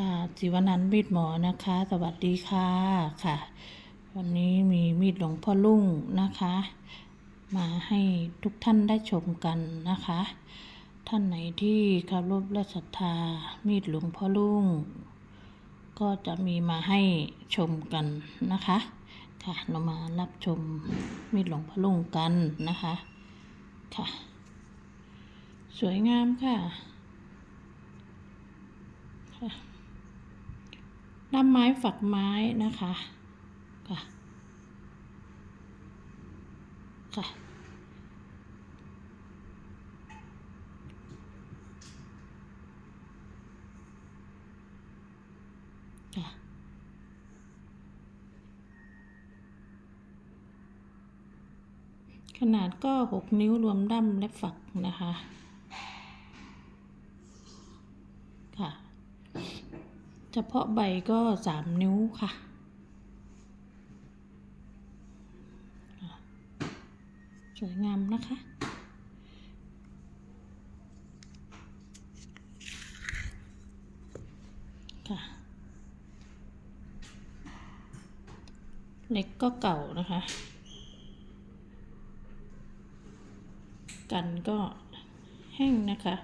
ค่ะจิวนันมีดหมอนะคะ สวัสดีค่ะค่ะ วันนี้มีมีดหลวงพ่อลุ่งนะคะ มาให้ทุกท่านได้ชมกันนะคะ ท่านไหนที่เคารพและศรัทธามีดหลวงพ่อลุ่ง ก็จะมีมาให้ชมกันนะคะ ค่ะเรามารับชมมีดหลวงพ่อลุ่งกันนะคะค่ะ สวยงามค่ะค่ะด้ามไม้ฝักไม้นะคะค่ะค่ะขนาดก็หกนิ้วรวมด้ามและฝักนะคะ เฉพาะใบก็สามนิ้วค่ะ สวยงามนะคะค่ะเล็กก็เก่านะคะ กันก็แห้งนะคะ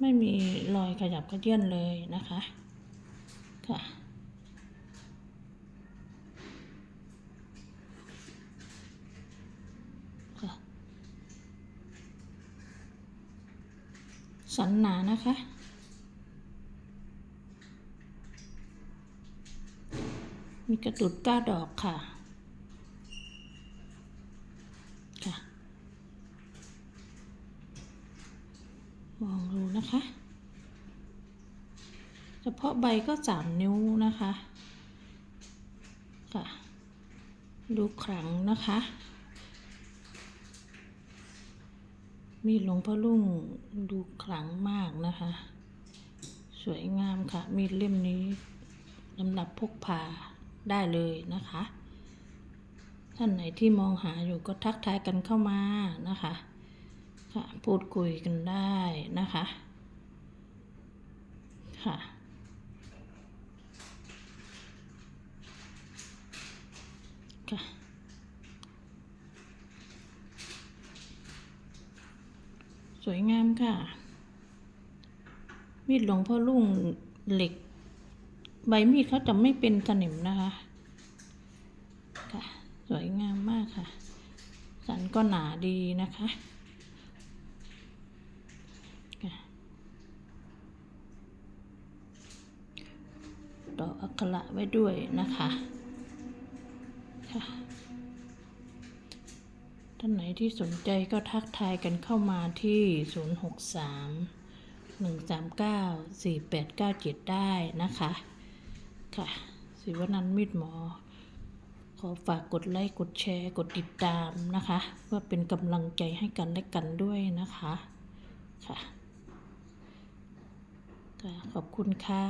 ไม่มีรอยขยับกระเยื่อนเลยนะคะ ค่ะ สันหนานะคะ มีกระตุดก้าดอกค่ะค่ะ มองดูนะคะ เฉพาะใบก็สามนิ้วนะคะค่ะดูขลังนะคะ มีหลวงพ่อลุ่งดูขลังมากนะคะ สวยงามค่ะ มีเล่มนี้สำหรับพกพาได้เลยนะคะ ท่านไหนที่มองหาอยู่ก็ทักทายกันเข้ามานะคะค่ะพูดคุยกันได้นะคะ ค่ะ ค่ะสวยงามค่ะ มีดหลวงพ่อลุ่งเหล็ก ใบมีดเขาจะไม่เป็นสนิมนะคะ ค่ะ สวยงามมากค่ะ สันก็หนาดีนะคะค่ะดอกอักขระไว้ด้วยนะคะ ค่ะท่านไหนที่สนใจก็ทักทายกันเข้ามาที่ 063 139 4897 ได้นะคะ ค่ะ สิวนันท์มิตรหมอ ขอฝากกดไลค์กดแชร์กดติดตามนะคะ เพื่อเป็นกำลังใจให้กันและกันด้วยนะคะ ค่ะ ขอบคุณค่ะ